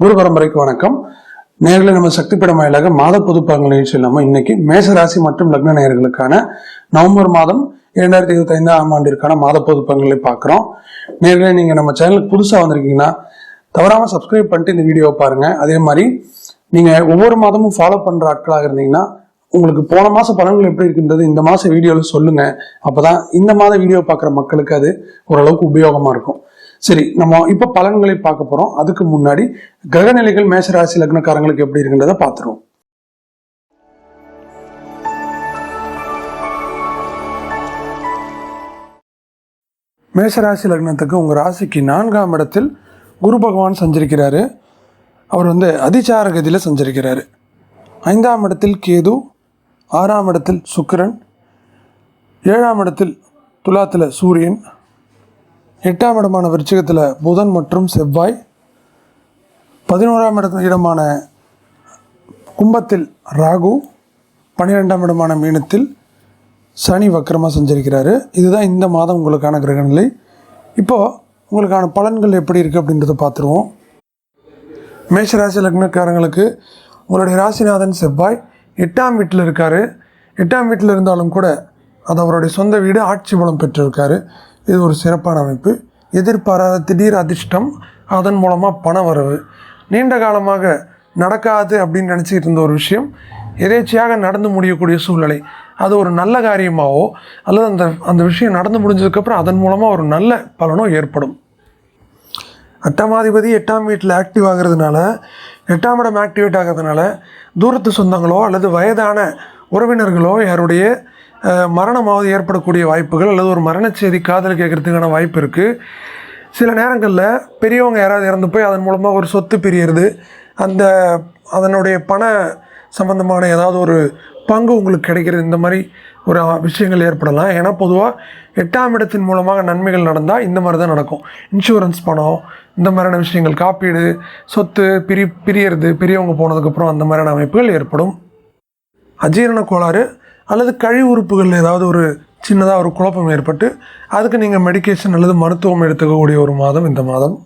குரு பரம்பரைக்கு வணக்கம். நேர்களை நம்ம சக்தி படம் வாயிலாக மாத பொதுப்பாங்க நிகழ்ச்சியில் நம்ம இன்னைக்கு மேச ராசி மற்றும் லக்ன நேயர்களுக்கான நவம்பர் மாதம் இரண்டாயிரத்தி இருபத்தி ஐந்தாம் ஆண்டிற்கான மாத பொதுப்பங்களை பார்க்குறோம். நேர்களை நீங்க நம்ம சேனலுக்கு புதுசாக வந்திருக்கீங்கன்னா தவறாம சப்ஸ்கிரைப் பண்ணிட்டு இந்த வீடியோவை பாருங்க. அதே மாதிரி நீங்க ஒவ்வொரு மாதமும் ஃபாலோ பண்ற ஆட்களாக இருந்தீங்கன்னா உங்களுக்கு போன மாச பலன்கள் எப்படி இருக்கின்றது இந்த மாத வீடியோவில் சொல்லுங்க. அப்பதான் இந்த மாத வீடியோ பார்க்குற மக்களுக்கு அது ஓரளவுக்கு உபயோகமாக இருக்கும். சரி நம்ம இப்ப பலன்களை பார்க்க போறோம். அதுக்கு முன்னாடி கிரகநிலைகள் மேஷராசி லக்னக்காரங்களுக்கு எப்படி இருக்குன்றத பார்த்துருவோம். மேஷராசி லக்னத்துக்கு உங்க ராசிக்கு நான்காம் இடத்தில் குரு பகவான் சஞ்சரிக்கிறாரு. அவர் வந்து அதிசார கதியில் சஞ்சரிக்கிறாரு. ஐந்தாம் இடத்தில் கேது ஆறாம் இடத்தில் சுக்கிரன் ஏழாம் இடத்தில் துலாத்தில் சூரியன் எட்டாம் இடமான விருச்சிகத்தில் புதன் மற்றும் செவ்வாய். பதினோராம் இட இடமான கும்பத்தில் ராகு. பன்னிரெண்டாம் இடமான மீனத்தில் சனி வக்கரமாக செஞ்சிருக்கிறாரு. இதுதான் இந்த மாதம் உங்களுக்கான கிரகநிலை. இப்போது உங்களுக்கான பலன்கள் எப்படி இருக்குது அப்படின்றத பார்த்துருவோம். மேஷராசி லக்னக்காரங்களுக்கு உங்களுடைய ராசிநாதன் செவ்வாய் எட்டாம் வீட்டில் இருக்கார். எட்டாம் வீட்டில் இருந்தாலும் கூட அது அவருடைய சொந்த வீடு ஆட்சி பலம் பெற்றிருக்காரு. இது ஒரு சிறப்பான அமைப்பு. எதிர்பாராத திடீர் அதிர்ஷ்டம் அதன் மூலமாக பண வரவு. நீண்ட காலமாக நடக்காது அப்படின்னு நினச்சிக்கிட்டு இருந்த ஒரு விஷயம் எதேச்சையாக நடந்து முடியக்கூடிய சூழ்நிலை. அது ஒரு நல்ல காரியமாகவோ அல்லது அந்த அந்த விஷயம் நடந்து முடிஞ்சதுக்கப்புறம் அதன் மூலமாக ஒரு நல்ல பலனோ ஏற்படும். அட்டமாதிபதி எட்டாம் வீட்டில் ஆக்டிவ் ஆகிறதுனால எட்டாம் இடம் ஆக்டிவேட் ஆகிறதுனால தூரத்து சொந்தங்களோ அல்லது வயதான உறவினர்களோ யாருடைய மரணமாவது ஏற்படக்கூடிய வாய்ப்புகள் அல்லது ஒரு மரணச்செய்தி காதல் கேட்குறதுக்கான வாய்ப்பு இருக்குது சில நேரங்களில் பெரியவங்க யாராவது இறந்து போய் அதன் மூலமாக ஒரு சொத்து பிரியறது அந்த அதனுடைய பண சம்பந்தமான ஏதாவது ஒரு பங்கு உங்களுக்கு கிடைக்கிறது இந்த மாதிரி ஒரு விஷயங்கள் ஏற்படலாம். ஏன்னா பொதுவாக எட்டாம் இடத்தின் மூலமாக நன்மைகள் நடந்தால் இந்த மாதிரி தான் நடக்கும். இன்சூரன்ஸ் பணம் இந்த மாதிரியான விஷயங்கள் காப்பீடு சொத்து பிரி பிரியறது பெரியவங்க போனதுக்கப்புறம் அந்த மாதிரியான அமைப்புகள் ஏற்படும். அஜீரண கோளாறு அல்லது கழிவு உறுப்புகளில் ஏதாவது ஒரு சின்னதாக ஒரு குழப்பம் ஏற்பட்டு அதுக்கு நீங்கள் மெடிகேஷன் அல்லது மருத்துவம் எடுத்துக்கக்கூடிய ஒரு மாதம் இந்த மாதம்.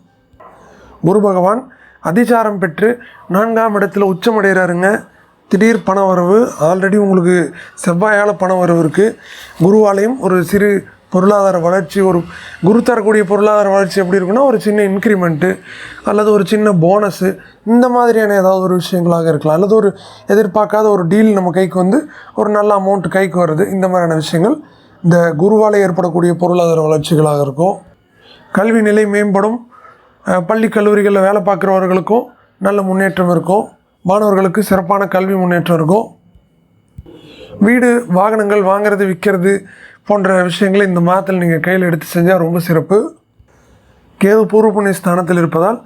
குரு பகவான் அதிசாரம் பெற்று நான்காம் இடத்துல உச்சமடைகிறாருங்க. திடீர் பண வரவு ஆல்ரெடி உங்களுக்கு செவ்வாயால் பண வரவு இருக்குது குருவாலையும் ஒரு சிறு பொருளாதார வளர்ச்சி ஒரு குரு தரக்கூடிய பொருளாதார வளர்ச்சி எப்படி இருக்குன்னா ஒரு சின்ன இன்க்ரிமெண்ட்டு அல்லது ஒரு சின்ன போனஸு இந்த மாதிரியான ஏதாவது ஒரு விஷயங்களாக இருக்கலாம். அல்லது ஒரு எதிர்பார்க்காத ஒரு டீல் நம்ம கைக்கு வந்து ஒரு நல்ல அமௌண்ட் கைக்கு வருது. இந்த மாதிரியான விஷயங்கள் இந்த குருவால் ஏற்படக்கூடிய பொருளாதார வளர்ச்சிகளாக இருக்கும். கல்வி நிலை மேம்படும். பள்ளி கல்லூரிகளில் வேலை பார்க்குறவர்களுக்கும் நல்ல முன்னேற்றம் இருக்கும். மாணவர்களுக்கு சிறப்பான கல்வி முன்னேற்றம் இருக்கும். வீடு வாகனங்கள் வாங்குறது விற்கிறது போன்ற விஷயங்களை இந்த மாதத்தில் நீங்கள் கையில் எடுத்து செஞ்சால் ரொம்ப சிறப்பு. கேது பூர்வ புண்ணிய ஸ்தானத்தில் இருப்பதால்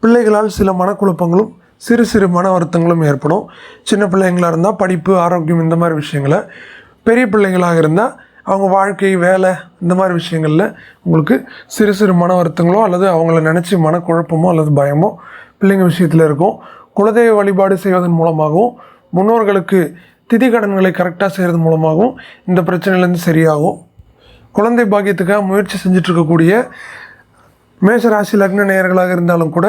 பிள்ளைகளால் சில மனக்குழப்பங்களும் சிறு சிறு மன வருத்தங்களும் ஏற்படும். சின்ன பிள்ளைங்களாக இருந்தால் படிப்பு ஆரோக்கியம் இந்த மாதிரி விஷயங்களை. பெரிய பிள்ளைங்களாக இருந்தால் அவங்க வாழ்க்கை வேலை இந்த மாதிரி விஷயங்களில் உங்களுக்கு சிறு சிறு மன வருத்தங்களோ அல்லது அவங்கள நினச்சி மனக்குழப்பமோ அல்லது பயமோ பிள்ளைங்க விஷயத்தில் இருக்கும். குலதெய்வ வழிபாடு செய்வதன் மூலமாகவும் முன்னோர்களுக்கு திதி கடன்களை கரெக்டாக செய்கிறது மூலமாகவும் இந்த பிரச்சனையிலேருந்து சரியாகும். குழந்தை பாக்கியத்துக்காக முயற்சி செஞ்சிட்ருக்கக்கூடிய மேஷராசி லக்ன நேயர்களாக இருந்தாலும் கூட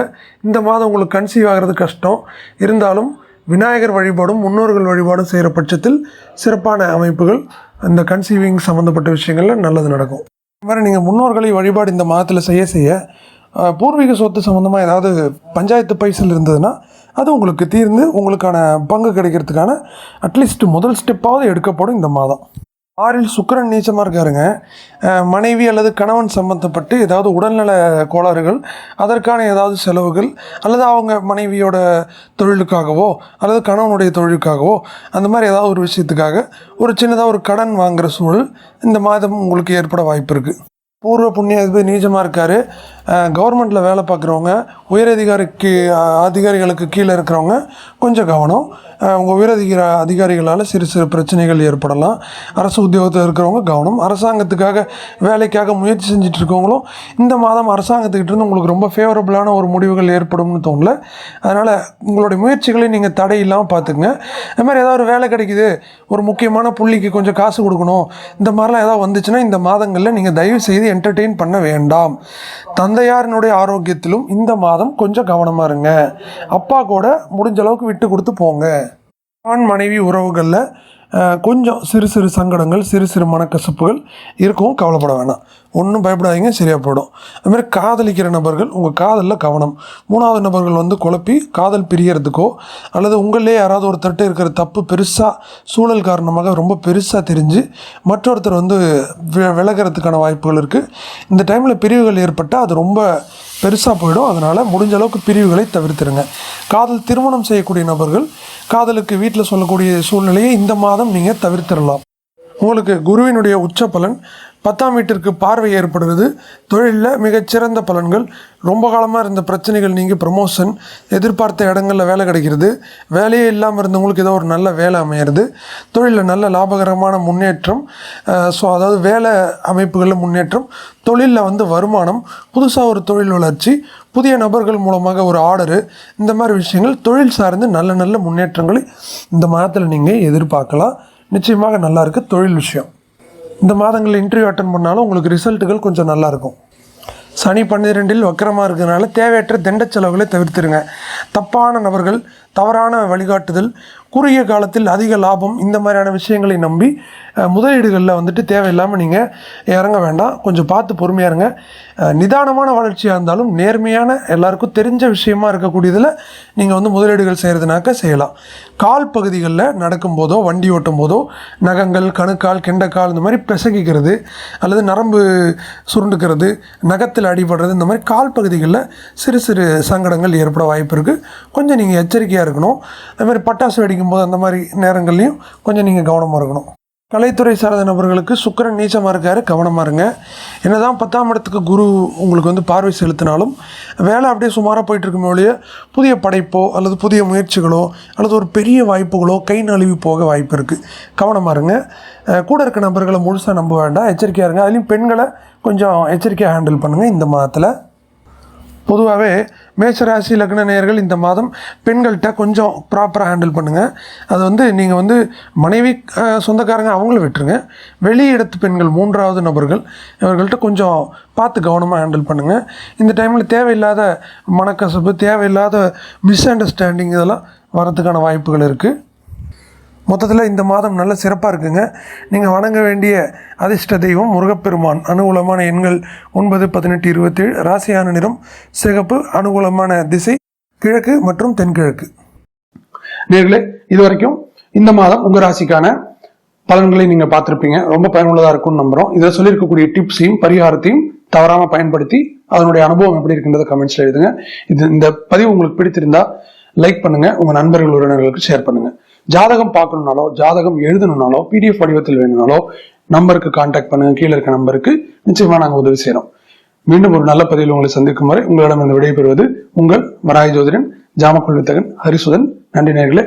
இந்த மாதம் உங்களுக்கு கன்சீவ் ஆகிறது கஷ்டம். இருந்தாலும் விநாயகர் வழிபாடும் முன்னோர்கள் வழிபாடும் செய்கிற பட்சத்தில் சிறப்பான அமைப்புகள் அந்த கன்சீவிங் சம்மந்தப்பட்ட விஷயங்களில் நல்லது நடக்கும். இது மாதிரி நீங்கள் முன்னோர்களை வழிபாடு இந்த மாதத்தில் செய்ய செய்ய பூர்வீக சொத்து சம்மந்தமாக ஏதாவது பஞ்சாயத்து பைசல் இருந்ததுன்னா அது உங்களுக்கு தீர்ந்து உங்களுக்கான பங்கு கிடைக்கிறதுக்கான அட்லீஸ்ட் முதல் ஸ்டெப்பாவது எடுக்கப்படும் இந்த மாதம். ஆறில் சுக்கரன் நீச்சமாக இருக்காருங்க. மனைவி அல்லது கணவன் சம்மந்தப்பட்டு ஏதாவது உடல்நல கோளாறுகள் அதற்கான ஏதாவது செலவுகள் அல்லது அவங்க மனைவியோட தொழிலுக்காகவோ அல்லது கணவனுடைய தொழிலுக்காகவோ அந்த மாதிரி ஏதாவது ஒரு விஷயத்துக்காக ஒரு சின்னதாக ஒரு கடன் வாங்குகிற சூழல் இந்த மாதம் உங்களுக்கு ஏற்பட வாய்ப்பு இருக்குது பூர்வ புண்ணிய அதிபதி நீச்சமாக இருக்கார். கவர்மெண்ட்டில் வேலை பார்க்குறவங்க உயரதிகாரிக்கு அதிகாரிகளுக்கு கீழே இருக்கிறவங்க கொஞ்சம் கவனம். உங்கள் உயரதிகார அதிகாரிகளால் சிறு சிறு பிரச்சனைகள் ஏற்படலாம். அரசு உத்தியோகத்தில் இருக்கிறவங்க கவனம். அரசாங்கத்துக்காக வேலைக்காக முயற்சி செஞ்சுட்டு இருக்கவங்களும் இந்த மாதம் அரசாங்கத்துக்கிட்டேருந்து உங்களுக்கு ரொம்ப ஃபேவரபுளான ஒரு முடிவுகள் ஏற்படும்னு தோணல. அதனால் உங்களுடைய முயற்சிகளை நீங்கள் தடை இல்லாமல் பார்த்துக்குங்க. அது மாதிரி ஏதாவது ஒரு வேலை கிடைக்குது ஒரு முக்கியமான புள்ளிக்கு கொஞ்சம் காசு கொடுக்கணும் இந்த மாதிரிலாம் ஏதாவது வந்துச்சுன்னா இந்த மாதங்களில் நீங்கள் தயவு செய்து என்டர்டெயின் பண்ண வேண்டாம். தந்தை தந்தையாரினுடைய ஆரோக்கியத்திலும் இந்த மாதம் கொஞ்சம் கவனமாக இருங்க. அப்பா கூட முடிஞ்ச அளவுக்கு விட்டு கொடுத்து போங்க. ஆண் மனைவி உறவுகளில் கொஞ்சம் சிறு சிறு சங்கடங்கள் சிறு சிறு மனக்கசப்புகள் இருக்கும் கவலைப்பட வேணாம். ஒன்றும் பயப்படாதீங்க சரியாக போயிடும். அதுமாதிரி காதலிக்கிற நபர்கள் உங்கள் காதலில் கவனம். மூணாவது நபர்கள் வந்து குழப்பி காதல் பிரியறதுக்கோ அல்லது உங்களே யாராவது ஒருத்தர்கிட்ட இருக்கிற தப்பு பெருசாக சூழல் காரணமாக ரொம்ப பெருசாக தெரிஞ்சு மற்றொருத்தர் வந்து விலகிறதுக்கான வாய்ப்புகள் இருக்குது இந்த டைமில் பிரிவுகள் ஏற்பட்டால் அது ரொம்ப பெருசாக போயிடும். அதனால் முடிஞ்ச அளவுக்கு பிரிவுகளை தவிர்த்துருங்க. காதல் திருமணம் செய்யக்கூடிய நபர்கள் காதலுக்கு வீட்டில் சொல்லக்கூடிய சூழ்நிலையை இந்த மாதம் நீங்கள் தவிர்த்திடலாம் உங்களுக்கு குருவினுடைய உச்ச பலன் பத்தாம் வீட்டிற்கு பார்வை ஏற்படுவது தொழிலில் மிகச்சிறந்த பலன்கள். ரொம்ப காலமாக இருந்த பிரச்சனைகள் நீங்கள் ப்ரமோஷன் எதிர்பார்த்த இடங்களில் வேலை கிடைக்கிறது. வேலையே இல்லாமல் இருந்தவங்களுக்கு ஏதோ ஒரு நல்ல வேலை அமையிறது. தொழிலில் நல்ல லாபகரமான முன்னேற்றம் ஸோ அதாவது வேலை அமைப்புகளில் முன்னேற்றம் தொழிலில் வந்து வருமானம் புதுசாக ஒரு தொழில் வளர்ச்சி புதிய நபர்கள் மூலமாக ஒரு ஆர்டரு இந்த மாதிரி விஷயங்கள் தொழில் சார்ந்து நல்ல நல்ல முன்னேற்றங்களை இந்த மாதத்தில் நீங்கள் எதிர்பார்க்கலாம். நிச்சயமாக நல்லாயிருக்கு தொழில் விஷயம். இந்த மாதங்களில் இன்டர்வியூ அட்டன் பண்ணாலும் உங்களுக்கு ரிசல்ட்டுகள் கொஞ்சம் நல்லாயிருக்கும் சனி பன்னிரெண்டில் வக்கரமாக இருக்கிறதுனால தேவையற்ற தண்ட செலவுகளை தவிர்த்துருங்க. தப்பான நபர்கள் தவறான வழிகாட்டுதல் குறுகிய காலத்தில் அதிக லாபம் இந்த மாதிரியான விஷயங்களை நம்பி முதலீடுகளில் வந்துட்டு தேவையில்லாமல் நீங்கள் இறங்க வேண்டாம். கொஞ்சம் பார்த்து பொறுமையாக இருங்க. நிதானமான வளர்ச்சியாக இருந்தாலும் நேர்மையான எல்லாருக்கும் தெரிஞ்ச விஷயமா இருக்கக்கூடியதில் நீங்கள் வந்து முதலீடுகள் செய்கிறதுனாக்க செய்யலாம். கால் பகுதிகளில் நடக்கும்போதோ வண்டி ஓட்டும் போதோ நகங்கள் கணுக்கால் கெண்டக்கால் இந்த மாதிரி பிசகிக்கிறது அல்லது நரம்பு சுருண்டுக்கிறது நகத்தில் அடிபடுறது இந்த மாதிரி கால் பகுதிகளில் சிறு சிறு சங்கடங்கள் ஏற்பட வாய்ப்பு இருக்குது கொஞ்சம் நீங்கள் எச்சரிக்கையாக இருக்கணும். அதுமாதிரி பட்டாசு வெடிக்கும்போது அந்த மாதிரி நேரங்கள்லையும் கொஞ்சம் நீங்கள் கவனமாக இருக்கணும். கலைத்துறை சார்ந்த நபர்களுக்கு சுக்கரன் நீச்சமாக இருக்காரு கவனமாக இருங்க. என்ன தான் பத்தாம் இடத்துக்கு குரு உங்களுக்கு வந்து பார்வை செலுத்தினாலும் வேலை அப்படியே சுமாராக போயிட்டுருக்குமே ஒழிய புதிய படைப்போ அல்லது புதிய முயற்சிகளோ அல்லது ஒரு பெரிய வாய்ப்புகளோ கை நழுவி போக வாய்ப்பு இருக்குது கவனமாக இருங்க. கூட இருக்க நபர்களை முழுசாக நம்ப வேண்டாம். எச்சரிக்கையாக இருங்க. அதுலேயும் பெண்களை கொஞ்சம் எச்சரிக்கையாக ஹேண்டில் பண்ணுங்கள் இந்த மாதத்தில் பொதுவாகவே மேஷராசி லக்ன நேயர்கள் இந்த மாதம் பெண்கள்கிட்ட கொஞ்சம் ப்ராப்பராக ஹேண்டில் பண்ணுங்கள் அது வந்து நீங்கள் வந்து மனைவி சொந்தக்காரங்க அவங்கள விட்டுருங்க. வெளி இடத்து பெண்கள் மூன்றாவது நபர்கள் இவர்கள்ட்ட கொஞ்சம் பார்த்து கவனமாக ஹேண்டில் பண்ணுங்கள் இந்த டைமில் தேவையில்லாத மனக்கசப்பு தேவையில்லாத மிஸ் அண்டர்ஸ்டாண்டிங் இதெல்லாம் வரதுக்கான வாய்ப்புகள் இருக்குது மொத்தத்தில் இந்த மாதம் நல்ல சிறப்பாக இருக்குங்க. நீங்கள் வணங்க வேண்டிய அதிர்ஷ்ட தெய்வம் முருகப்பெருமான். அனுகூலமான எண்கள் ஒன்பது பதினெட்டு இருபத்தேழு. ராசியான நிறம் சிகப்பு. அனுகூலமான திசை கிழக்கு மற்றும் தென்கிழக்கு. நேர்களே இது வரைக்கும் இந்த மாதம் உங்கள் ராசிக்கான பலன்களை நீங்கள் பார்த்துருப்பீங்க. ரொம்ப பயனுள்ளதாக இருக்கும்னு நம்புகிறோம் இதில் சொல்லியிருக்கக்கூடிய டிப்ஸையும் பரிகாரத்தையும் தவறாமல் பயன்படுத்தி அதனுடைய அனுபவம் எப்படி இருக்கின்றத கமெண்ட்ஸில் எழுதுங்க. இது இந்த பதிவு உங்களுக்கு பிடித்திருந்தா லைக் பண்ணுங்கள் உங்கள் நண்பர்கள் உறவினர்களுக்கு ஷேர் பண்ணுங்கள் ஜாதகம் பார்க்கணுனாலோ ஜாதகம் எழுதணும்னாலோ பிடிஎஃப் வடிவத்தில் வேணும்னாலோ நம்பருக்கு கான்டாக்ட் பண்ணுங்க. கீழே இருக்க நம்பருக்கு நிச்சயமா நாங்கள் உதவி செய்கிறோம் மீண்டும் ஒரு நல்ல பதிவில் உங்களை சந்திக்கும் வரை உங்களிடம் இந்த விடைபெறுவது உங்கள் மராய் ஜோதிடன் ஜாமக்கொள் வித்தகன் ஹரிசுதன். நன்றி நேர்களே.